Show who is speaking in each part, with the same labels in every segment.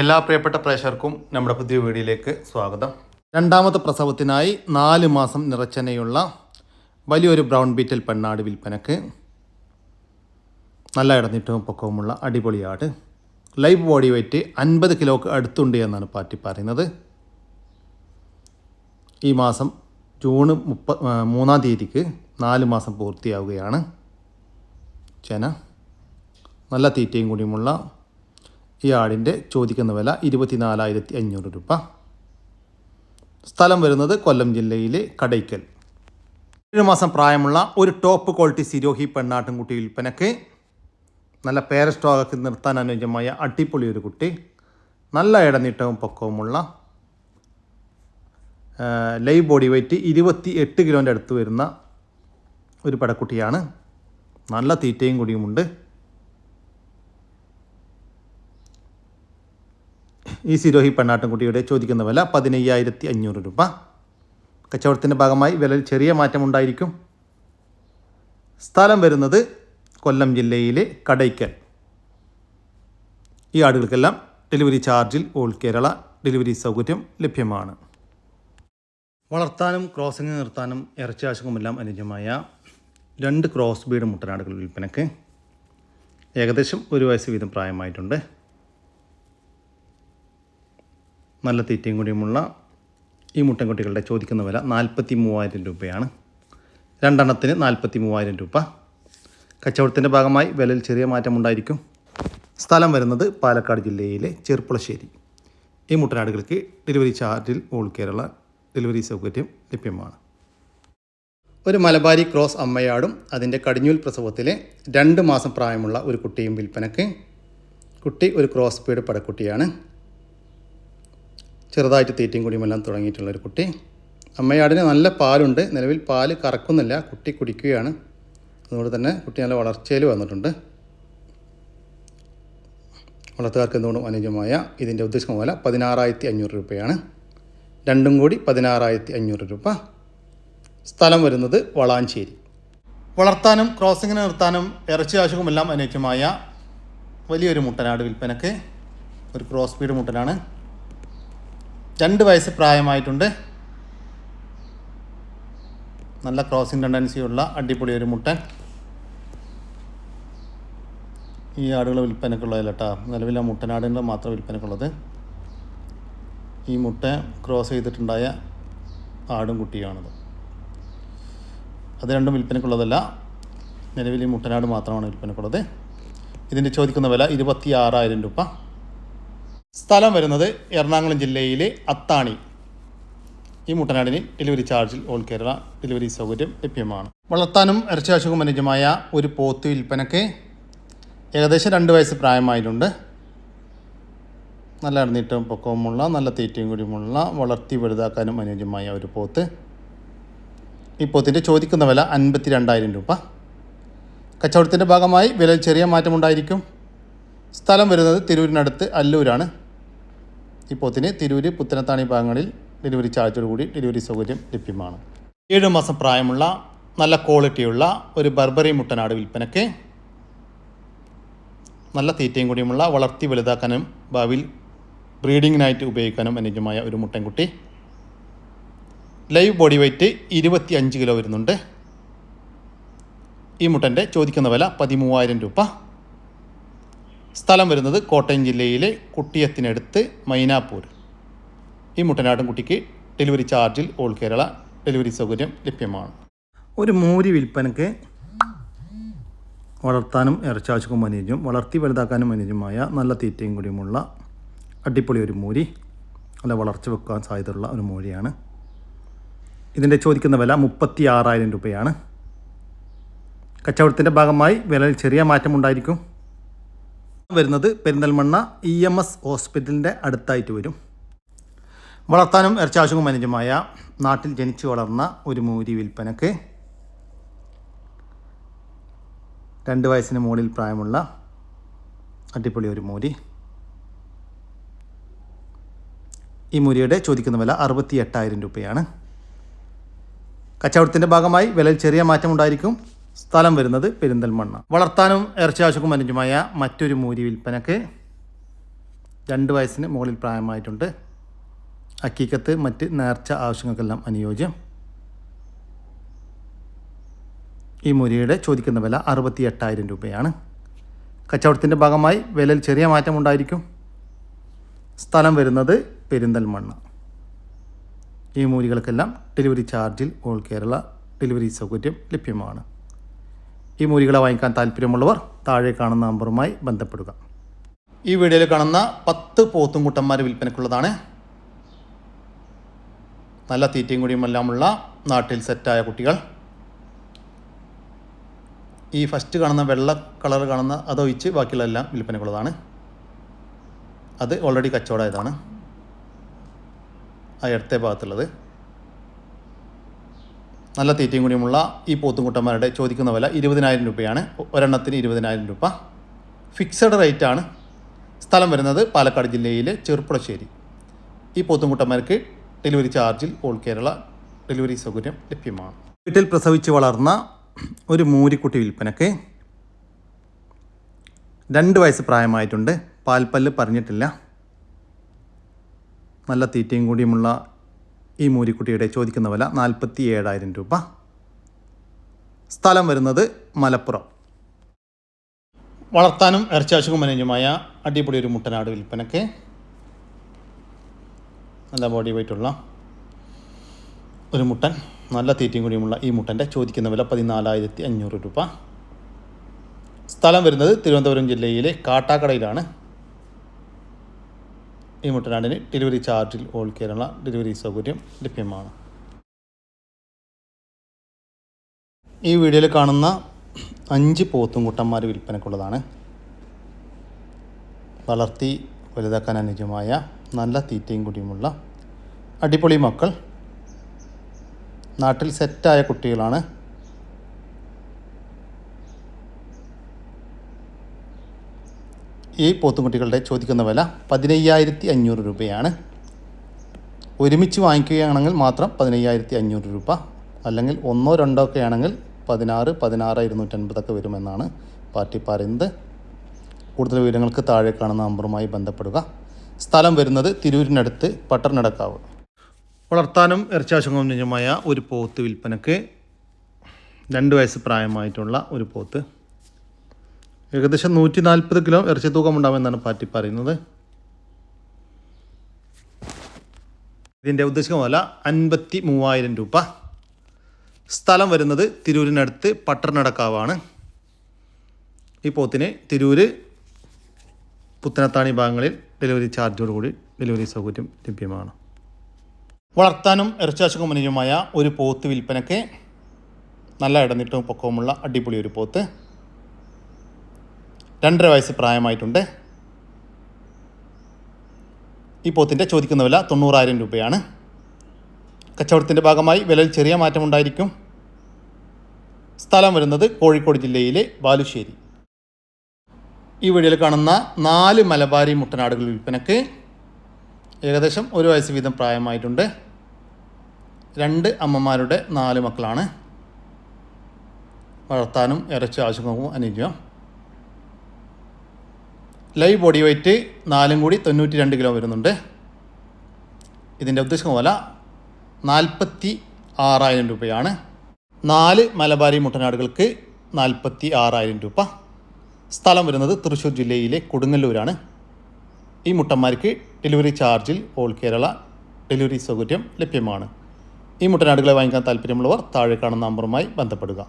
Speaker 1: എല്ലാ പ്രിയപ്പെട്ട പ്രേക്ഷകർക്കും നമ്മുടെ പുതിയ വീഡിയോയിലേക്ക് സ്വാഗതം. രണ്ടാമത്തെ പ്രസവത്തിനായി നാല് മാസം നിറച്ചനയുള്ള വലിയൊരു ബ്രൗൺ ബീറ്റൽ പെണ്ണാട് വിൽപ്പനക്ക് നല്ല ഇടന്നിട്ടവും പൊക്കവുമുള്ള അടിപൊളിയാട് ലൈവ് ബോഡി വെയിറ്റ് അൻപത് കിലോക്ക് അടുത്തുണ്ട് എന്നാണ് പാർട്ടി പറയുന്നത്. ഈ മാസം ജൂൺ മുപ്പ മൂന്നാം തീയതിക്ക് നാല് മാസം പൂർത്തിയാവുകയാണ്. ചെന നല്ല തീറ്റയും കൂടിയുമുള്ള ആടിന്റെ ചോദിക്കുന്ന വില ഇരുപത്തിനാലായിരത്തി അഞ്ഞൂറ് രൂപ. സ്ഥലം വരുന്നത് കൊല്ലം ജില്ലയിലെ കടയ്ക്കൽ. ഏഴ് മാസം പ്രായമുള്ള ഒരു ടോപ്പ് ക്വാളിറ്റി സിരോഹി പെണ്ണാട്ടുംകുട്ടി വിൽപ്പനക്ക് നല്ല പേര സ്റ്റോക്കൊക്കെ നിർത്താൻ അനുയോജ്യമായ അടിപൊളി ഒരു കുട്ടി നല്ല ഇടനീട്ടവും പൊക്കവുമുള്ള ലൈവ് ബോഡി വെയ്റ്റ് ഇരുപത്തി എട്ട് കിലോന്റെ അടുത്ത് വരുന്ന ഒരു പടക്കുട്ടിയാണ്. നല്ല തീറ്റയും കൂടിയുമുണ്ട്. ഈ സിരോഹി പെണ്ണാട്ടുംകുട്ടിയുടെ ചോദിക്കുന്ന വില പതിനയ്യായിരത്തി അഞ്ഞൂറ് രൂപ. കച്ചവടത്തിന്റെ ഭാഗമായി വിലയിൽ ചെറിയ മാറ്റമുണ്ടായിരിക്കും. സ്ഥലം വരുന്നത് കൊല്ലം ജില്ലയിലെ കടയ്ക്കൽ. ഈ ആടുകൾക്കെല്ലാം ഡെലിവറി ചാർജിൽ ഓൾ കേരള ഡെലിവറി സൗകര്യം ലഭ്യമാണ്. വളർത്താനും ക്രോസിംഗ് നിർത്താനും ഇറച്ചിയാശുക്കുമെല്ലാം അനുജമായ രണ്ട് ക്രോസ് ബീഡ് മുട്ടനാടുകൾ വിൽപ്പനക്ക് ഏകദേശം ഒരു വയസ്സ് വീതം പ്രായമായിട്ടുണ്ട്. നല്ല തീറ്റയും കൂടിയുമുള്ള ഈ മുട്ടൻകുട്ടികളുടെ ചോദിക്കുന്ന വില നാൽപ്പത്തി മൂവായിരം രൂപയാണ്. രണ്ടെണ്ണത്തിന് നാൽപ്പത്തി മൂവായിരം രൂപ. കച്ചവടത്തിന്റെ ഭാഗമായി വിലയിൽ ചെറിയ മാറ്റമുണ്ടായിരിക്കും സ്ഥലം വരുന്നത് പാലക്കാട് ജില്ലയിലെ ചെർപ്പുളശ്ശേരി. ഈ മുട്ടനാടുകൾക്ക് ഡെലിവറി ചാർജിൽ ഓൾ കേരള ഡെലിവറി സൗകര്യം ലഭ്യമാണ്. ഒരു മലബാരി ക്രോസ് അമ്മയാടും അതിന്റെ കടിഞ്ഞൂൽ പ്രസവത്തിലെ രണ്ട് മാസം പ്രായമുള്ള ഒരു കുട്ടിയും വിൽപ്പനക്ക്. കുട്ടി ഒരു ക്രോസ് പീഡ് പടക്കുട്ടിയാണ്. ചെറുതായിട്ട് തീറ്റയും കുടിയുമെല്ലാം തുടങ്ങിയിട്ടുള്ള ഒരു കുട്ടി. അമ്മയാടിന് നല്ല പാലുണ്ട്. നിലവിൽ പാൽ കറക്കുന്നില്ല. കുട്ടി കുടിക്കുകയാണ്. അതുകൊണ്ട് തന്നെ കുട്ടി നല്ല വളർച്ചയിൽ വന്നിട്ടുണ്ട്. വളർത്തുകാർക്ക് എന്തുകൊണ്ടും അനുയോജ്യമായ ഇതിന്റെ ഉദ്ദേശം വില പതിനാറായിരത്തി അഞ്ഞൂറ് രൂപയാണ്. രണ്ടും കൂടി പതിനാറായിരത്തി അഞ്ഞൂറ് രൂപ. സ്ഥലം വരുന്നത് വളാഞ്ചേരി. വളർത്താനും ക്രോസിങ്ങിന് നിർത്താനും ഇറച്ചി ആവശ്യവുമെല്ലാം അനുയോജ്യമായ വലിയൊരു മുട്ടനാട് വിൽപ്പനക്ക് ഒരു ക്രോസ് സ്പീഡ് മുട്ടനാണ്. രണ്ട് വയസ്സ് പ്രായമായിട്ടുണ്ട്. നല്ല ക്രോസിംഗ് ടെൻഡൻസിയുള്ള അടിപൊളി ഒരു മുട്ടൻ. ഈ ആടുകൾ വിൽപ്പനക്കുള്ളതല്ല കേട്ടോ നിലവിലെ മുട്ടനാടുകൾ മാത്രം വിൽപ്പനക്കുള്ളത്. ഈ മുട്ട ക്രോസ് ചെയ്തിട്ടുണ്ടായ ആടും കുട്ടിയാണത്. അത് രണ്ടും വിൽപ്പനക്കുള്ളതല്ല. നിലവിൽ ഈ മുട്ടനാട് മാത്രമാണ് വിൽപ്പനക്കുള്ളത്. ഇതിന്റെ ചോദിക്കുന്ന വില ഇരുപത്തി ആറായിരം രൂപ. സ്ഥലം വരുന്നത് എറണാകുളം ജില്ലയിലെ അത്താണി. ഈ മുട്ടനാടിന് ഡെലിവറി ചാർജിൽ ഓൾ കേരള ഡെലിവറി സൗകര്യം ലഭ്യമാണ്. വളർത്താനും ഇറച്ചിയാശുക്കും അനുജമായ ഒരു പോത്ത് വിൽപ്പനക്ക് ഏകദേശം രണ്ട് വയസ്സ് പ്രായമായിട്ടുണ്ട്. നല്ല ഇടനീട്ടവും പൊക്കവുമുള്ള നല്ല തീറ്റയും കൂടിയുമുള്ള വളർത്തി വലുതാക്കാനും അനുയോജ്യമായ ഒരു പോത്ത്. ഈ പോത്തിന്റെ ചോദിക്കുന്ന വില അൻപത്തി രണ്ടായിരം രൂപ. കച്ചവടത്തിന്റെ ഭാഗമായി വില ചെറിയ മാറ്റമുണ്ടായിരിക്കും. സ്ഥലം വരുന്നത് തിരൂരിനടുത്ത് അല്ലൂരാണ്. ഈ പോത്തിന് തിരൂര് പുത്തനത്താണി ഭാഗങ്ങളിൽ ഡെലിവറി ചാർജോടുകൂടി ഡെലിവറി സൗകര്യം ലഭ്യമാണ്. ഏഴ് മാസം പ്രായമുള്ള നല്ല ക്വാളിറ്റിയുള്ള ഒരു ബർബറി മുട്ടനാട് വിൽപ്പനയ്ക്ക് നല്ല തീറ്റയും കൂടിയുമുള്ള വളർത്തി വലുതാക്കാനും ഭാവിയിൽ ബ്രീഡിങ്ങിനായിട്ട് ഉപയോഗിക്കാനും അനുയോജ്യമായ ഒരു മുട്ടൻകുട്ടി. ലൈവ് ബോഡി വെയ്റ്റ് ഇരുപത്തി അഞ്ച് കിലോ വരുന്നുണ്ട്. ഈ മുട്ടന്റെ ചോദിക്കുന്ന വില പതിമൂവായിരം രൂപ. സ്ഥലം വരുന്നത് കോട്ടയം ജില്ലയിലെ കുട്ടിയത്തിനടുത്ത് മൈനാപ്പൂർ ഈ മുട്ടനാടൻ കുട്ടിക്ക് ഡെലിവറി ചാർജിൽ ഓൾ കേരള ഡെലിവറി സൗകര്യം ലഭ്യമാണ്. ഒരു മൂരി വിൽപ്പനക്ക് വളർത്താനും ഇറച്ചാവശ്യക്കും അനുയോജ്യം വളർത്തി വലുതാക്കാനും അനുയോജ്യമായ നല്ല തീറ്റയും കൂടിയുമുള്ള അടിപൊളി ഒരു മൂരി നല്ല വളർച്ച വെക്കാൻ സാധ്യതയുള്ള ഒരു മൂരിയാണ്. ഇതിന്റെ ചോദിക്കുന്ന വില മുപ്പത്തി ആറായിരം രൂപയാണ്. കച്ചവടത്തിന്റെ ഭാഗമായി വിലയിൽ ചെറിയ മാറ്റമുണ്ടായിരിക്കും. വരുന്നത് പെരിന്തൽമണ്ണ ഇ എം എസ് ഹോസ്പിറ്റലിന്റെ അടുത്തായിട്ട് വരും. വളർത്താനും ഇറച്ചാവശ്യവും അനുജമായ നാട്ടിൽ ജനിച്ചു വളർന്ന ഒരു മൂരി വിൽപ്പനക്ക് രണ്ട് വയസ്സിന് മുകളിൽ പ്രായമുള്ള അടിപൊളി ഒരു മൂരി. ഈ മൂരിയുടെ ചോദിക്കുന്ന വില അറുപത്തി എട്ടായിരം രൂപയാണ്. കച്ചവടത്തിന്റെ ഭാഗമായി വിലയിൽ ചെറിയ മാറ്റമുണ്ടായിരിക്കും. സ്ഥലം വരുന്നത് പെരിന്തൽമണ്ണ. വളർത്താനും ഇറച്ചി ആവശ്യക്കും അനുജമായ മറ്റൊരു മൂരി വിൽപ്പനക്ക് രണ്ട് വയസ്സിന് മുകളിൽ പ്രായമായിട്ടുണ്ട്. അക്കീക്കത്ത് മറ്റ് നേർച്ച ആവശ്യങ്ങൾക്കെല്ലാം അനുയോജ്യം. ഈ മുരിയുടെ ചോദിക്കുന്ന വില അറുപത്തി എട്ടായിരം രൂപയാണ്. കച്ചവടത്തിന്റെ ഭാഗമായി വിലയിൽ ചെറിയ മാറ്റമുണ്ടായിരിക്കും സ്ഥലം വരുന്നത് പെരിന്തൽമണ്ണ. ഈ മൂരികൾക്കെല്ലാം ഡെലിവറി ചാർജിൽ ഓൾ കേരള ഡെലിവറി സൗകര്യം ലഭ്യമാണ്. ഈ മൂലികളെ വാങ്ങിക്കാൻ താല്പര്യമുള്ളവർ താഴെ കാണുന്ന നമ്പറുമായി ബന്ധപ്പെടുക. ഈ വീഡിയോയിൽ കാണുന്ന പത്ത് പോത്തും കുട്ടന്മാർ വിൽപ്പനക്കുള്ളതാണ് നല്ല തീറ്റയും കുടിയുമെല്ലാമുള്ള നാട്ടിൽ സെറ്റായ കുട്ടികൾ. ഈ ഫസ്റ്റ് കാണുന്ന വെള്ള കളർ കാണുന്ന അതൊഴിച്ച് ബാക്കിയുള്ളതെല്ലാം വിൽപ്പനക്കുള്ളതാണ് അത് ഓൾറെഡി കച്ചവടമായതാണ് ആ ഇടത്തെ ഭാഗത്തുള്ളത്. നല്ല തീറ്റയും കൂടിയുമുള്ള ഈ പോത്തുംകുട്ടന്മാരുടെ ചോദിക്കുന്ന വില ഇരുപതിനായിരം രൂപയാണ്. ഒരെണ്ണത്തിന് ഇരുപതിനായിരം രൂപ. ഫിക്സഡ് റേറ്റ് ആണ്. സ്ഥലം വരുന്നത് പാലക്കാട് ജില്ലയിലെ ചെറുപ്പുളശ്ശേരി. ഈ പോത്തുംകുട്ടന്മാർക്ക് ഡെലിവറി ചാർജിൽ ഓൾ കേരള ഡെലിവറി സൗകര്യം ലഭ്യമാണ്. വീട്ടിൽ പ്രസവിച്ച് വളർന്ന ഒരു മൂരിക്കുട്ടി വിൽപ്പനക്ക് രണ്ട് വയസ്സ് പ്രായമായിട്ടുണ്ട്. പാൽപ്പല്ല് പറഞ്ഞിട്ടില്ല. നല്ല തീറ്റയും കൂടിയുമുള്ള ഈ മൂരിക്കുട്ടിയുടെ ചോദിക്കുന്ന വില നാൽപ്പത്തി ഏഴായിരം രൂപ. സ്ഥലം വരുന്നത് മലപ്പുറം. വളർത്താനും ഇറച്ചാശുക്കും അനുയോജ്യമായ അടിപൊളി ഒരു മുട്ടനാട് വിൽപ്പനക്ക് നല്ല ബോഡി വെയിറ്റുള്ള ഒരു മുട്ടൻ നല്ല തീറ്റയും കൂടിയുമുള്ള ഈ മുട്ടന്റെ ചോദിക്കുന്ന വില പതിനാലായിരത്തി അഞ്ഞൂറ് രൂപ. സ്ഥലം വരുന്നത് തിരുവനന്തപുരം ജില്ലയിലെ കാട്ടാക്കടയിലാണ്. ഈ മുട്ടനാടിന് ഡെലിവറി ചാർജിൽ ഓൾ കേരള ഡെലിവറി സൗകര്യം ലഭ്യമാണ്. ഈ വീഡിയോയിൽ കാണുന്ന അഞ്ച് പോത്തുംകുട്ടന്മാർ വിൽപ്പനക്കുള്ളതാണ് വളർത്തി വലുതാക്കാൻ അനുയോജ്യമായ നല്ല തീറ്റയും കൂടിയുമുള്ള അടിപൊളി മക്കൾ. നാട്ടിൽ സെറ്റായ കുട്ടികളാണ് ഈ പോത്തുംകുട്ടികളുടെ ചോദിക്കുന്ന വില പതിനയ്യായിരത്തി അഞ്ഞൂറ് രൂപയാണ്. ഒരുമിച്ച് വാങ്ങിക്കുകയാണെങ്കിൽ മാത്രം പതിനയ്യായിരത്തി അഞ്ഞൂറ് രൂപ അല്ലെങ്കിൽ ഒന്നോ രണ്ടോ ഒക്കെ ആണെങ്കിൽ പതിനാറ് പതിനാറ് ഇരുന്നൂറ്റൻപതൊക്കെ വരുമെന്നാണ് പാർട്ടി പറയുന്നത്. കൂടുതൽ വിവരങ്ങൾക്ക് താഴെ കാണുന്ന നമ്പറുമായി ബന്ധപ്പെടുക. സ്ഥലം വരുന്നത് തിരൂരിനടുത്ത് പട്ടർനടക്കാവ് വളർത്താനും ഇറച്ചാശങ്കമായ ഒരു പോത്ത് വിൽപ്പനക്ക് രണ്ട് വയസ്സ് പ്രായമായിട്ടുള്ള ഒരു പോത്ത് ഏകദേശം നൂറ്റി നാൽപ്പത് കിലോ ഇറച്ചി തൂക്കം ഉണ്ടാവുമെന്നാണ് പാറ്റി പറയുന്നത്. ഇതിന്റെ ഉദ്ദേശിക്കുന്ന വില അൻപത്തി മൂവായിരം രൂപ. സ്ഥലം വരുന്നത് തിരൂരിനടുത്ത് പട്ടർനടക്കാവാണ് ഈ പോത്തിന് തിരൂര് പുത്തനത്താണി ഭാഗങ്ങളിൽ ഡെലിവറി ചാർജോടുകൂടി ഡെലിവറി സൗകര്യം ലഭ്യമാണ്. വളർത്താനും ഇറച്ചാശുക്കുമനുജമായ ഒരു പോത്ത് വിൽപ്പനയ്ക്ക് നല്ല ഇടന്നിട്ടും പൊക്കവുമുള്ള അടിപൊളി ഒരു പോത്ത്. രണ്ടര വയസ്സ് പ്രായമായിട്ടുണ്ട്. ഈ പോത്തിന്റെ ചോദിക്കുന്ന വില തൊണ്ണൂറായിരം രൂപയാണ്. കച്ചവടത്തിന്റെ ഭാഗമായി വിലയിൽ ചെറിയ മാറ്റമുണ്ടായിരിക്കും സ്ഥലം വരുന്നത് കോഴിക്കോട് ജില്ലയിലെ ബാലുശ്ശേരി ഈ വീഡിയോയിൽ കാണുന്ന നാല് മലബാരി മുട്ടനാടുകൾ വിൽപ്പനക്ക് ഏകദേശം ഒരു വയസ്സ് വീതം പ്രായമായിട്ടുണ്ട്. രണ്ട് അമ്മമാരുടെ നാല് മക്കളാണ്. വളർത്താനും ഇറച്ചി ആവശ്യങ്ങൾക്കും അനുയോജ്യം. ലൈവ് ബോഡി വെയ്റ്റ് നാലും കൂടി തൊണ്ണൂറ്റി രണ്ട് കിലോ വരുന്നുണ്ട്. ഇതിന്റെ ഉദ്ദേശം പോലെ നാൽപ്പത്തി ആറായിരം രൂപയാണ്. നാല് മലബാരി മുട്ടനാടുകൾക്ക് നാൽപ്പത്തി ആറായിരം രൂപ. സ്ഥലം വരുന്നത് തൃശ്ശൂർ ജില്ലയിലെ കൊടുങ്ങല്ലൂരാണ്. ഈ മുട്ടന്മാർക്ക് ഡെലിവറി ചാർജിൽ ഓൾ കേരള ഡെലിവറി സൗകര്യം ലഭ്യമാണ്. ഈ മുട്ടനാടുകളെ വാങ്ങിക്കാൻ താല്പര്യമുള്ളവർ താഴെ കാണുന്ന നമ്പറുമായി ബന്ധപ്പെടുക.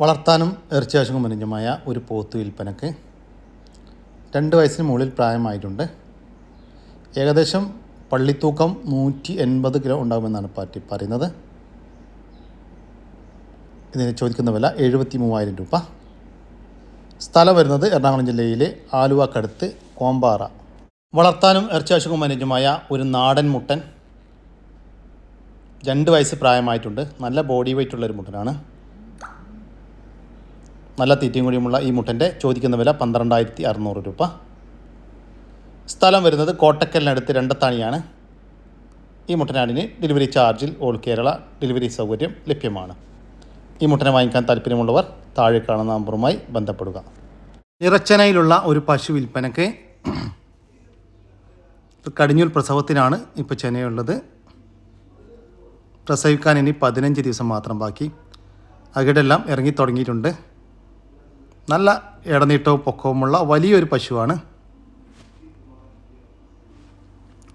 Speaker 1: വളർത്താനും ഇറച്ചിയാശുക്കും മനുജമായ ഒരു പോത്ത് വിൽപ്പനക്ക് രണ്ട് വയസ്സിന് മുകളിൽ പ്രായമായിട്ടുണ്ട്. ഏകദേശം പള്ളിത്തൂക്കം നൂറ്റി എൺപത് കിലോ ഉണ്ടാകുമെന്നാണ് പാർട്ടി പറയുന്നത്. ഇതിന് ചോദിക്കുന്ന വില എഴുപത്തി മൂവായിരം രൂപ. സ്ഥലം വരുന്നത് എറണാകുളം ജില്ലയിലെ ആലുവക്കടുത്ത് കോമ്പാറ. വളർത്താനും ഇറച്ചാശുക്കും അനുജമായ ഒരു നാടൻ മുട്ടൻ. രണ്ട് വയസ്സ് പ്രായമായിട്ടുണ്ട്. നല്ല ബോഡി വെയിറ്റ് ഉള്ളൊരു മുട്ടനാണ്. നല്ല തീറ്റയും കൂടിയുമുള്ള ഈ മുട്ടന്റെ ചോദിക്കുന്ന വില പന്ത്രണ്ടായിരത്തി അറുന്നൂറ് രൂപ. സ്ഥലം വരുന്നത് കോട്ടക്കലിനടുത്ത് രണ്ടത്താണിയാണ്. ഈ മുട്ടനാടിന് ഡെലിവറി ചാർജിൽ ഓൾ കേരള ഡെലിവറി സൗകര്യം ലഭ്യമാണ്. ഈ മുട്ടനെ വാങ്ങിക്കാൻ താല്പര്യമുള്ളവർ താഴെ കാണുന്ന നമ്പറുമായി ബന്ധപ്പെടുക. നിറച്ചനയിലുള്ള ഒരു പശു വിൽപ്പനക്ക് ഇത് കടിഞ്ഞൂൽ പ്രസവത്തിനാണ് ഇപ്പോൾ ചെനയുള്ളത്. പ്രസവിക്കാൻ ഇനി പതിനഞ്ച് ദിവസം മാത്രം ബാക്കി. അകിടെല്ലാം ഇറങ്ങി തുടങ്ങിയിട്ടുണ്ട്. നല്ല ഇടനീട്ടവും പൊക്കവുമുള്ള വലിയൊരു പശുവാണ്.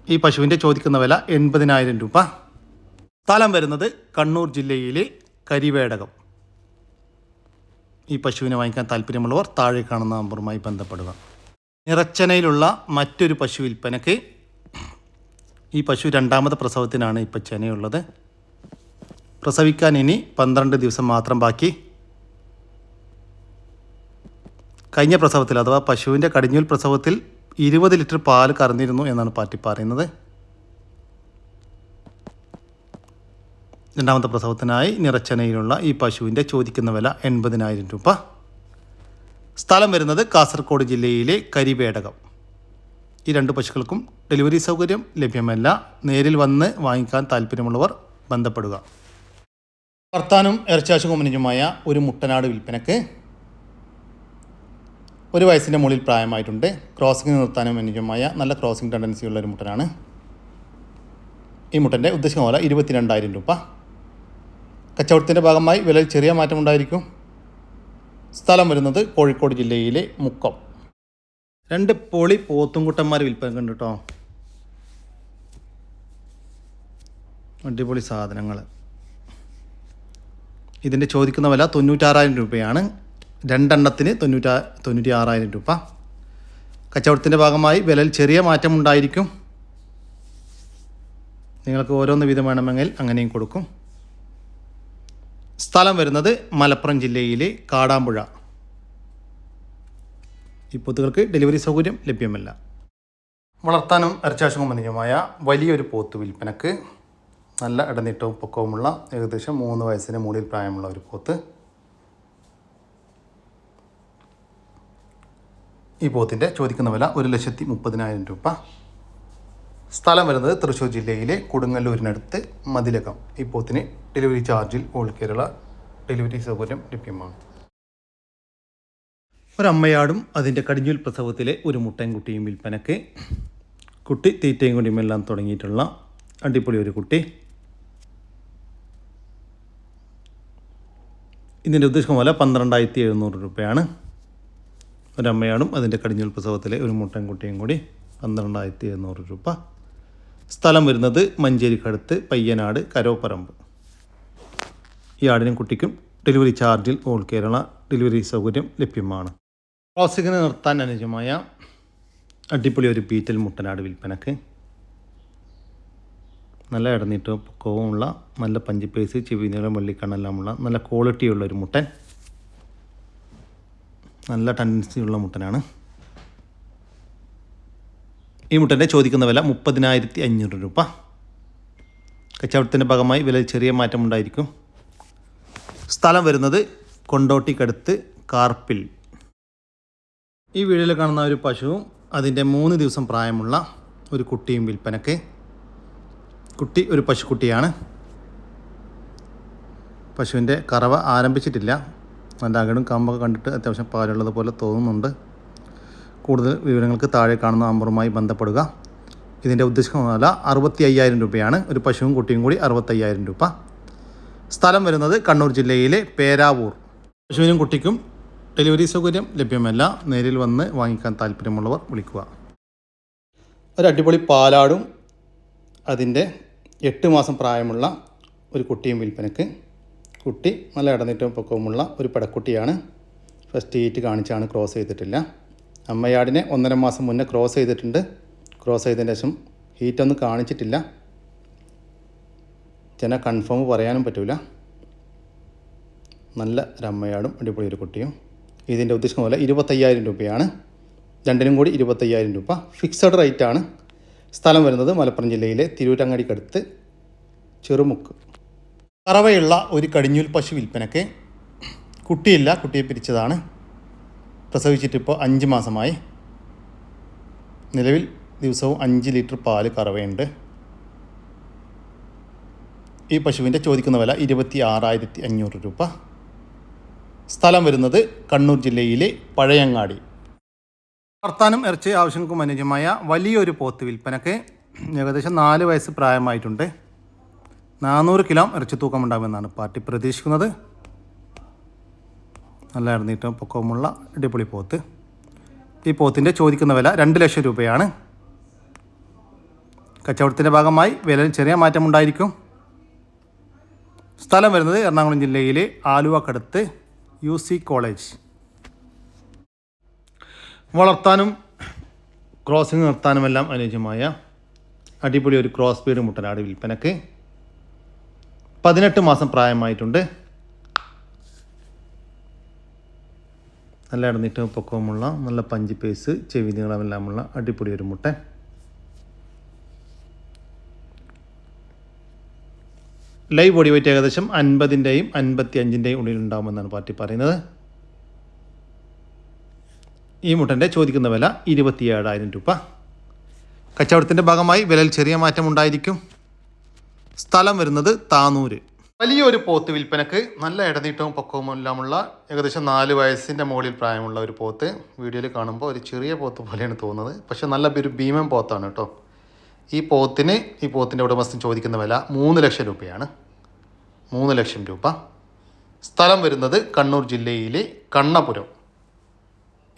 Speaker 1: ഈ പശുവിന്റെ ചോദിക്കുന്ന വില എൺപതിനായിരം രൂപ. സ്ഥലം വരുന്നത് കണ്ണൂർ ജില്ലയിലെ കരിവേടകം. ഈ പശുവിനെ വാങ്ങിക്കാൻ താല്പര്യമുള്ളവർ താഴെ കാണുന്ന നമ്പറുമായി ബന്ധപ്പെടുക. നിറച്ചനയിലുള്ള മറ്റൊരു പശു വിൽപ്പനയ്ക്ക് ഈ പശു രണ്ടാമത് പ്രസവത്തിനാണ് ഇപ്പോൾ ചെനയുള്ളത്. പ്രസവിക്കാൻ ഇനി പന്ത്രണ്ട് ദിവസം മാത്രം ബാക്കി. കഴിഞ്ഞ പ്രസവത്തിൽ അഥവാ പശുവിന്റെ കടിഞ്ഞൂൽ പ്രസവത്തിൽ ഇരുപത് ലിറ്റർ പാൽ കറന്നിരുന്നു എന്നാണ് പാർട്ടി പറയുന്നത്. രണ്ടാമത്തെ പ്രസവത്തിനായി നിറച്ചനയിലുള്ള ഈ പശുവിന്റെ ചോദിക്കുന്ന വില എൺപതിനായിരം രൂപ. സ്ഥലം വരുന്നത് കാസർഗോഡ് ജില്ലയിലെ കരിവേടകം. ഈ രണ്ട് പശുക്കൾക്കും ഡെലിവറി സൗകര്യം ലഭ്യമല്ല. നേരിൽ വന്ന് വാങ്ങിക്കാൻ താല്പര്യമുള്ളവർ ബന്ധപ്പെടുക. വർത്താനും ഇറച്ചാശു കൊമ്പനിജുമായ ഒരു മുട്ടനാട് വിൽപ്പനക്ക് ഒരു വയസ്സിന്റെ മുകളിൽ പ്രായമായിട്ടുണ്ട്. ക്രോസിംഗ് നിർത്താനും അനുയോജ്യമായ നല്ല ക്രോസിംഗ് ടെൻഡൻസി ഉള്ള ഒരു മുട്ടനാണ്. ഈ മുട്ടന്റെ ഉദ്ദേശിക്കുന്ന പോലെ ഇരുപത്തിരണ്ടായിരം രൂപ. കച്ചവടത്തിന്റെ ഭാഗമായി വിലയിൽ ചെറിയ മാറ്റമുണ്ടായിരിക്കും സ്ഥലം വരുന്നത് കോഴിക്കോട് ജില്ലയിലെ മുക്കം. രണ്ട് പൊളി പോത്തുംകുട്ടന്മാർ വിൽപ്പന കണ്ടു കേട്ടോ. അടിപൊളി സാധനങ്ങൾ ഇതിന്റെ ചോദിക്കുന്ന വില തൊണ്ണൂറ്റാറായിരം രൂപയാണ്. രണ്ടെണ്ണത്തിന് തൊണ്ണൂറ്റാ തൊണ്ണൂറ്റി ആറായിരം രൂപ. കച്ചവടത്തിന്റെ ഭാഗമായി വിലയിൽ ചെറിയ മാറ്റം ഉണ്ടായിരിക്കും നിങ്ങൾക്ക് ഓരോന്ന് വീതം വേണമെങ്കിൽ അങ്ങനെയും കൊടുക്കും. സ്ഥലം വരുന്നത് മലപ്പുറം ജില്ലയിലെ കാടാമ്പുഴ. ഈ പോത്തുകൾക്ക് ഡെലിവറി സൗകര്യം ലഭ്യമല്ല. വളർത്താനും ഇറച്ചാശുമനുജമായ വലിയൊരു പോത്ത് വിൽപ്പനക്ക് നല്ല ഇടനീട്ടവും പൊക്കവുമുള്ള ഏകദേശം മൂന്ന് വയസ്സിന് മുകളിൽ പ്രായമുള്ള ഒരു പോത്ത്. ഈ പോത്തിന്റെ ചോദിക്കുന്ന വില ഒരു ലക്ഷത്തി മുപ്പതിനായിരം രൂപ. സ്ഥലം വരുന്നത് തൃശ്ശൂർ ജില്ലയിലെ കൊടുങ്ങല്ലൂരിനടുത്ത് മതിലകം. ഈ പോത്തിന് ഡെലിവറി ചാർജിൽ ഓൾ കേരള ഡെലിവറി സൗകര്യം ലഭ്യമാണ്. ഒരമ്മയാടും അതിന്റെ കടിഞ്ഞൂൽ പ്രസവത്തിലെ ഒരു മുട്ടൻകുട്ടിയും വിൽപ്പനക്ക് കുട്ടി തീറ്റയും കുടിയും എല്ലാം തുടങ്ങിയിട്ടുള്ള അടിപൊളി ഒരു കുട്ടി. ഇതിന്റെ ഉദ്ദേശം പോലെ പന്ത്രണ്ടായിരത്തി എഴുന്നൂറ് രൂപയാണ്. ഒരമ്മയാടും അതിന്റെ കടിഞ്ഞൂൽ ഒരു ഒരു മുട്ടൻകുട്ടിയും കൂടി പന്ത്രണ്ടായിരത്തി എഴുന്നൂറ് രൂപ. സ്ഥലം വരുന്നത് മഞ്ചേരിക്കടുത്ത് പയ്യനാട് കരോപ്പറമ്പ്. ഈ ആടിനും കുട്ടിക്കും ഡെലിവറി ചാർജിൽ ഓൾ കേരള ഡെലിവറി സൗകര്യം ലഭ്യമാണ്. ക്രോസിങ്ങിന് നിർത്താൻ അനുജമായ അടിപൊളി ഒരു ബീറ്റൽ മുട്ടനാട് വിൽപ്പനക്ക് നല്ല ഇടനീട്ടവും പൊക്കവുമുള്ള നല്ല പഞ്ചിപ്പേസ് ചെവിനീളം വെള്ളിക്കണ്ണെല്ലാമുള്ള നല്ല ക്വാളിറ്റിയുള്ള ഒരു മുട്ടൻ നല്ല ടെൻഡൻസിയുള്ള മുട്ടനാണ്. ഈ മുട്ടന്റെ ചോദിക്കുന്ന വില മുപ്പതിനായിരത്തി അഞ്ഞൂറ് രൂപ. കച്ചവടത്തിന്റെ ഭാഗമായി വില ചെറിയ മാറ്റമുണ്ടായിരിക്കും സ്ഥലം വരുന്നത് കൊണ്ടോട്ടിക്കടുത്ത് കാർപ്പിൽ. ഈ വീഡിയോയിൽ കാണുന്ന ഒരു പശുവും അതിന്റെ മൂന്ന് ദിവസം പ്രായമുള്ള ഒരു കുട്ടിയും വിൽപ്പനക്ക്. കുട്ടി ഒരു പശുക്കുട്ടിയാണ്. പശുവിന്റെ കറവ ആരംഭിച്ചിട്ടില്ല. നല്ല അകടും കമ്പൊക്കെ കണ്ടിട്ട് അത്യാവശ്യം പാലുള്ളത് പോലെ തോന്നുന്നുണ്ട്. കൂടുതൽ വിവരങ്ങൾക്ക് താഴെ കാണുന്ന നമ്പറുമായി ബന്ധപ്പെടുക. ഇതിന്റെ ഉദ്ദേശിക്കുന്നതല്ല അറുപത്തി അയ്യായിരം രൂപയാണ്. ഒരു പശുവും കുട്ടിയും കൂടി അറുപത്തയ്യായിരം രൂപ. സ്ഥലം വരുന്നത് കണ്ണൂർ ജില്ലയിലെ പേരാവൂർ. പശുവിനും കുട്ടിക്കും ഡെലിവറി സൗകര്യം ലഭ്യമല്ല. നേരിൽ വന്ന് വാങ്ങിക്കാൻ താല്പര്യമുള്ളവർ വിളിക്കുക. ഒരു അടിപൊളി പാലാടും അതിന്റെ എട്ട് മാസം പ്രായമുള്ള ഒരു കുട്ടിയും വിൽപ്പനക്ക്. കുട്ടി നല്ല ഇടനീറ്റവും പൊക്കവുമുള്ള ഒരു പടക്കുട്ടിയാണ്. ഫസ്റ്റ് ഈറ്റ് കാണിച്ചാണ് ക്രോസ് ചെയ്തിട്ടില്ല. അമ്മയാടിനെ ഒന്നര മാസം മുന്നേ ക്രോസ് ചെയ്തിട്ടുണ്ട്. ക്രോസ് ചെയ്തതിന് ശേഷം ഹീറ്റൊന്നും കാണിച്ചിട്ടില്ല. ചെന കൺഫേം പറയാനും പറ്റില്ല നല്ല രമ്മയാടും അടിപൊളി ഒരു കുട്ടിയും. ഇതിന്റെ ഉദ്ദേശം പോലെ ഇരുപത്തയ്യായിരം രൂപയാണ്. രണ്ടിനും കൂടി ഇരുപത്തയ്യായിരം രൂപ. ഫിക്സഡ് റേറ്റാണ് സ്ഥലം വരുന്നത് മലപ്പുറം ജില്ലയിലെ തിരൂരങ്ങാടിക്കടുത്ത് ചെറുമുക്ക്. കറവയുള്ള ഒരു കടിഞ്ഞൂൽ പശു വിൽപ്പനയ്ക്ക് കുട്ടിയില്ല കുട്ടിയെ പിരിച്ചതാണ്. പ്രസവിച്ചിട്ടിപ്പോൾ അഞ്ച് മാസമായി. നിലവിൽ ദിവസവും അഞ്ച് ലിറ്റർ പാൽ കറവയുണ്ട്. ഈ പശുവിന്റെ ചോദിക്കുന്ന വില ഇരുപത്തി ആറായിരത്തി അഞ്ഞൂറ് രൂപ. സ്ഥലം വരുന്നത് കണ്ണൂർ ജില്ലയിലെ പഴയങ്ങാടി. വർത്താനം ഇറച്ചി ആവശ്യങ്ങൾക്കും അനുയോജ്യമായ വലിയൊരു പോത്ത് വിൽപ്പനക്ക് ഏകദേശം നാല് വയസ്സ് പ്രായമായിട്ടുണ്ട്. നാനൂറ് കിലോ ഇറച്ചി തൂക്കം ഉണ്ടാകുമെന്നാണ് പാർട്ടി പ്രതീക്ഷിക്കുന്നത്. നല്ല ഇറങ്ങിയിട്ടും പൊക്കവുമുള്ള അടിപൊളി പോത്ത്. ഈ പോത്തിന്റെ ചോദിക്കുന്ന വില രണ്ട് ലക്ഷം രൂപയാണ്. കച്ചവടത്തിന്റെ ഭാഗമായി വിലയിൽ ചെറിയ മാറ്റമുണ്ടായിരിക്കും സ്ഥലം വരുന്നത് എറണാകുളം ജില്ലയിലെ ആലുവക്കടുത്ത് യു സി കോളേജ്. വളർത്താനും ക്രോസിംഗ് നിർത്താനുമെല്ലാം അനുയോജ്യമായ അടിപൊളി ഒരു ക്രോസ് ബീഡ് മുട്ടനാട് വിൽപ്പനക്ക് പതിനെട്ട് മാസം പ്രായമായിട്ടുണ്ട്. നല്ല ഇടനീട്ടവും പൊക്കവുമുള്ള നല്ല പഞ്ചി പേസ് ചെവി നീളമെല്ലാമുള്ള അടിപൊളി ഒരു മുട്ട. ലൈവ് ബോഡി വെയിറ്റ് ഏകദേശം അൻപതിന്റെയും അൻപത്തി അഞ്ചിന്റെയും ഉള്ളിൽ ഉണ്ടാകുമെന്നാണ് പാർട്ടി പറയുന്നത്. ഈ മുട്ടന്റെ ചോദിക്കുന്ന വില ഇരുപത്തിയേഴായിരം രൂപ. കച്ചവടത്തിന്റെ ഭാഗമായി വിലയിൽ ചെറിയ മാറ്റം ഉണ്ടായിരിക്കും സ്ഥലം വരുന്നത് താനൂര്. വലിയൊരു പോത്ത് വിൽപ്പനക്ക് നല്ല ഇടനീട്ടവും പൊക്കവും എല്ലാമുള്ള ഏകദേശം നാല് വയസ്സിന്റെ മുകളിൽ പ്രായമുള്ള ഒരു പോത്ത് വീഡിയോയിൽ കാണുമ്പോൾ ഒരു ചെറിയ പോത്ത് പോലെയാണ് തോന്നുന്നത്. പക്ഷേ നല്ല ഒരു ഭീമൻ പോത്താണ് കേട്ടോ. ഈ പോത്തിന് ഈ പോത്തിന്റെ ഉടമസ്ഥൻ ചോദിക്കുന്ന വില മൂന്ന് ലക്ഷം രൂപയാണ്. മൂന്ന് ലക്ഷം രൂപ. സ്ഥലം വരുന്നത് കണ്ണൂർ ജില്ലയിലെ കണ്ണപുരം.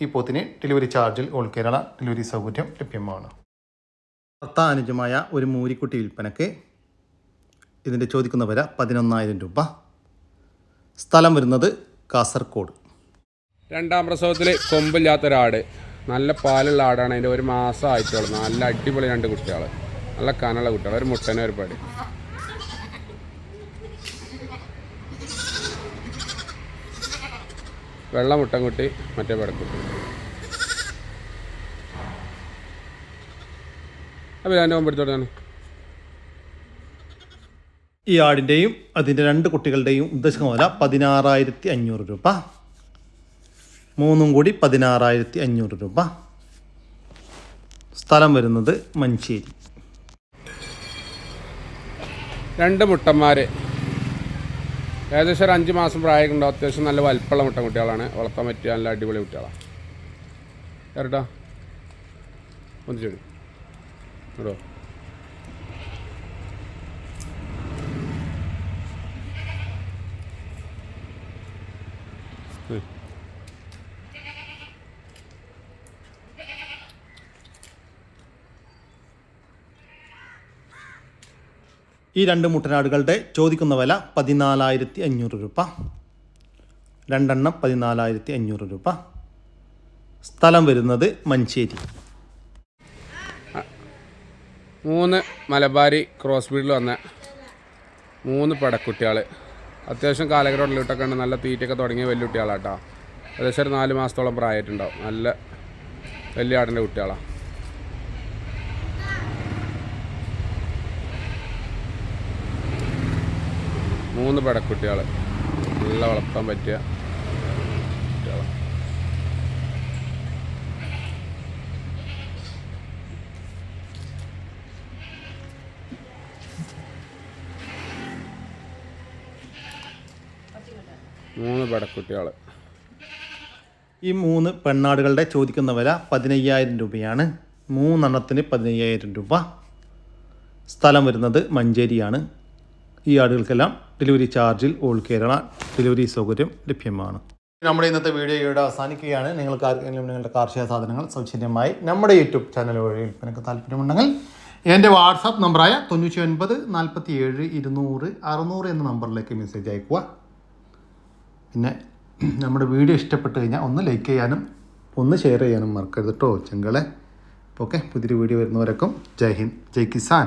Speaker 1: ഈ പോത്തിന് ഡെലിവറി ചാർജിൽ ഓൾ കേരള ഡെലിവറി സൗകര്യം ലഭ്യമാണ്. ഭർത്താനുജമായ ഒരു മൂരിക്കുട്ടി വിൽപ്പനക്ക് ഇതിന്റെ ചോദിക്കുന്ന വില പതിനൊന്നായിരം രൂപ. സ്ഥലം വരുന്നത് കാസർഗോഡ്
Speaker 2: രണ്ടാം പ്രസവത്തിൽ കൊമ്പില്ലാത്ത ഒരാട്. നല്ല പാലുള്ള ആടാണ്. അതിന്റെ ഒരു മാസം ആയിട്ടുള്ളത് നല്ല അടിപൊളി രണ്ട് കുട്ടികൾ നല്ല കനുള്ള കുട്ടികൾ ഒരു മുട്ടനെ ഒരു പാടി. വെള്ള മുട്ടൻകുട്ടി മറ്റേ പടക്കുട്ടി അപ്പോൾ എന്റെ മുമ്പെടുത്തോട്ടാണ്
Speaker 1: ഈ ആടിന്റെയും അതിന്റെ രണ്ട് കുട്ടികളുടെയും ഉദ്ദേശിക്കുന്ന വില പതിനാറായിരത്തി അഞ്ഞൂറ് രൂപ. മൂന്നും കൂടി പതിനാറായിരത്തി അഞ്ഞൂറ് രൂപ. സ്ഥലം വരുന്നത് മഞ്ചേരി.
Speaker 2: രണ്ട് മുട്ടന്മാർ ഏകദേശം ഒരു അഞ്ച് മാസം പ്രായമുണ്ടോ അത്യാവശ്യം നല്ല വലിപ്പമുള്ള മുട്ടൻ കുട്ടികളാണ്. വളർത്താൻ പറ്റിയ നല്ല അടിപൊളി കുട്ടികളാണ് കേട്ടോ. ഒന്ന് ചെടി കേട്ടോ
Speaker 1: ഈ രണ്ട് മുട്ടനാടുകളുടെ ചോദിക്കുന്ന വില പതിനാലായിരത്തി അഞ്ഞൂറ് രൂപ. രണ്ടെണ്ണം പതിനാലായിരത്തി അഞ്ഞൂറ് രൂപ. സ്ഥലം വരുന്നത് മഞ്ചേരി.
Speaker 2: മൂന്ന് മലബാരി ക്രോസ് ബീഡിൽ വന്ന മൂന്ന് പടക്കുട്ടികൾ അത്യാവശ്യം കാലഘട്ടത്തിലിട്ടൊക്കെ ഉണ്ട് നല്ല തീറ്റയൊക്കെ തുടങ്ങിയ വലിയ കുട്ടികളാട്ടോ. ഏകദേശം ഒരു നാല് മാസത്തോളം പ്രായമായിട്ടുണ്ടാവും. നല്ല വലിയ ആടിന്റെ കുട്ടികളാണ് മൂന്ന് പടക്കുട്ടികൾ നല്ല വളർത്താൻ പറ്റിയ മൂന്ന് പടക്കുട്ടികൾ
Speaker 1: ഈ മൂന്ന് പെണ്ണാടുകളുടെ ചോദിക്കുന്ന വില പതിനയ്യായിരം രൂപയാണ്. മൂന്നെണ്ണത്തിന് പതിനയ്യായിരം രൂപ. സ്ഥലം വരുന്നത് മഞ്ചേരിയാണ്. ഈ ആടുകൾക്കെല്ലാം ഡെലിവറി ചാർജിൽ ഓൾ കേരള ഡെലിവറി സൗകര്യം ലഭ്യമാണ്. നമ്മുടെ ഇന്നത്തെ വീഡിയോ ഇവിടെ അവസാനിക്കുകയാണ്. നിങ്ങൾക്ക് ആർക്കെങ്കിലും നിങ്ങളുടെ കാർഷിക സാധനങ്ങൾ സൗജന്യമായി നമ്മുടെ യൂട്യൂബ് ചാനൽ വഴി വിൽപ്പനക്ക് താല്പര്യമുണ്ടെങ്കിൽ എന്റെ വാട്സാപ്പ് നമ്പറായ തൊണ്ണൂറ്റി ഒൻപത് നാൽപ്പത്തി ഏഴ് ഇരുന്നൂറ് അറുന്നൂറ് എന്ന നമ്പറിലേക്ക് മെസ്സേജ് അയക്കുക. പിന്നെ നമ്മുടെ വീഡിയോ ഇഷ്ടപ്പെട്ട് കഴിഞ്ഞാൽ ഒന്ന് ലൈക്ക് ചെയ്യാനും ഒന്ന് ഷെയർ ചെയ്യാനും മറക്കരുത് കേട്ടോ ചെങ്കളെ. ഓക്കെ പുതിയൊരു വീഡിയോ വരുന്നവരൊക്കെ ജയ് ഹിന്ദ് ജയ് കിസാൻ.